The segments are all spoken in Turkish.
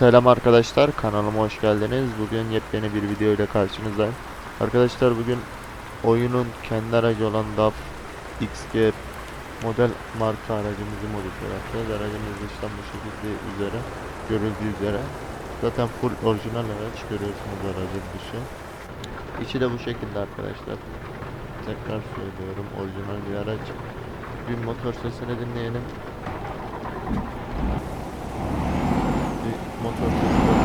Selam arkadaşlar kanalıma hoş geldiniz. Bugün yepyeni bir video ile karşınızdayım. Arkadaşlar bugün oyunun kendi aracı olan DAF XG model marka aracımızı modifiye yapacağız. Aracımız dıştan bu şekilde üzere görüldüğü üzere. Zaten full orijinal araç görüyorsunuz aracın dışı. İçi de bu şekilde arkadaşlar. Tekrar söylüyorum orijinal bir araç. Bir motor sesini dinleyelim. bir motor sesi var.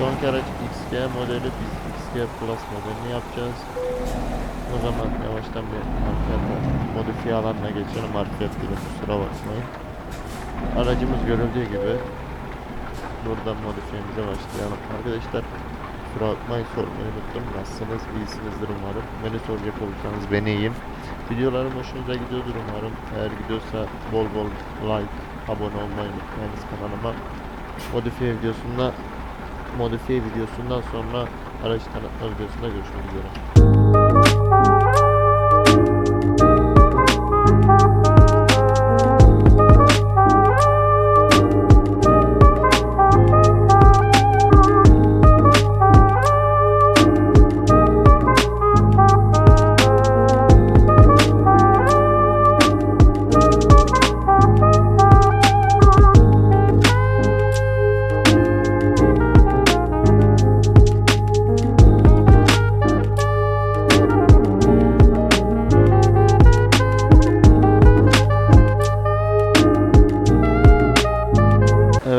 Şu anki araç XG modeli biz XG Plus modelini yapacağız. O zaman yavaştan bir market modifiye alanına geçelim. Market dedim kusura bakmayın. Aracımız görüldüğü gibi buradan modifiyemize başlayalım. Arkadaşlar kusura bakmayın sormayı unuttum. Nasılsınız? İyisinizdir umarım. Beni soracak olursanız ben iyiyim. Videolarım hoşunuza gidiyordur umarım. Eğer gidiyorsa bol bol like, abone olmayı unutmayınız kanalıma. Modifiye videosunda modifiye videosundan sonra araç tanıtma videosunda görüşmek üzere.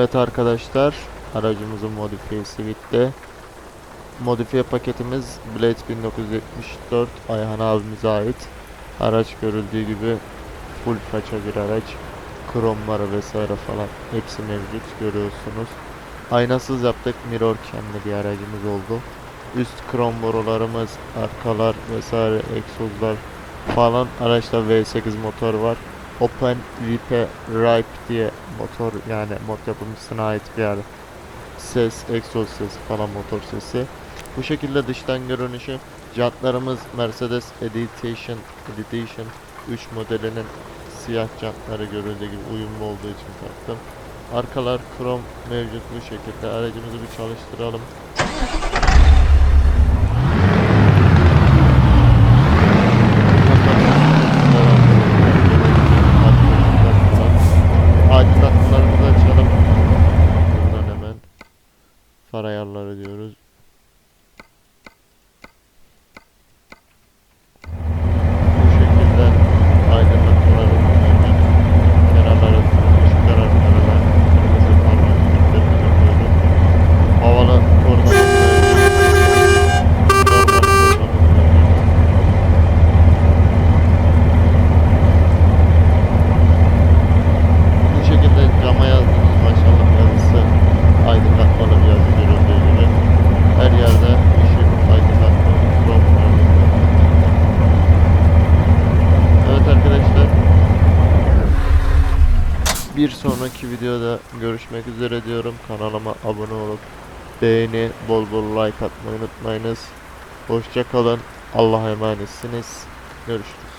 Evet arkadaşlar aracımızın modifiyesi bitti. Modifiye paketimiz Blade 1974 Ayhan abimize ait. Araç görüldüğü gibi full paça bir araç. Kromları vesaire falan hepsi mevcut görüyorsunuz. Aynasız yaptık mirror cam'li bir aracımız oldu. Üst krom borularımız, arkalar vesaire egzozlar falan araçta V8 motor var. Open VP Ripe diye motor yani mod yapımcısına ait bir yer. Ses, egzoz sesi falan motor sesi. Bu şekilde dıştan görünüşü. Jantlarımız Mercedes Edition, Edition 3 modelinin siyah jantları görüldüğü gibi uyumlu olduğu için taktım. Arkalar krom mevcut bu şekilde. Aracımızı bir çalıştıralım. Far ayarları diyoruz. Bir sonraki videoda görüşmek üzere diyorum. Kanalıma abone olup beğeni, bol bol like atmayı unutmayınız. Hoşça kalın. Allah'a emanetsiniz. Görüşürüz.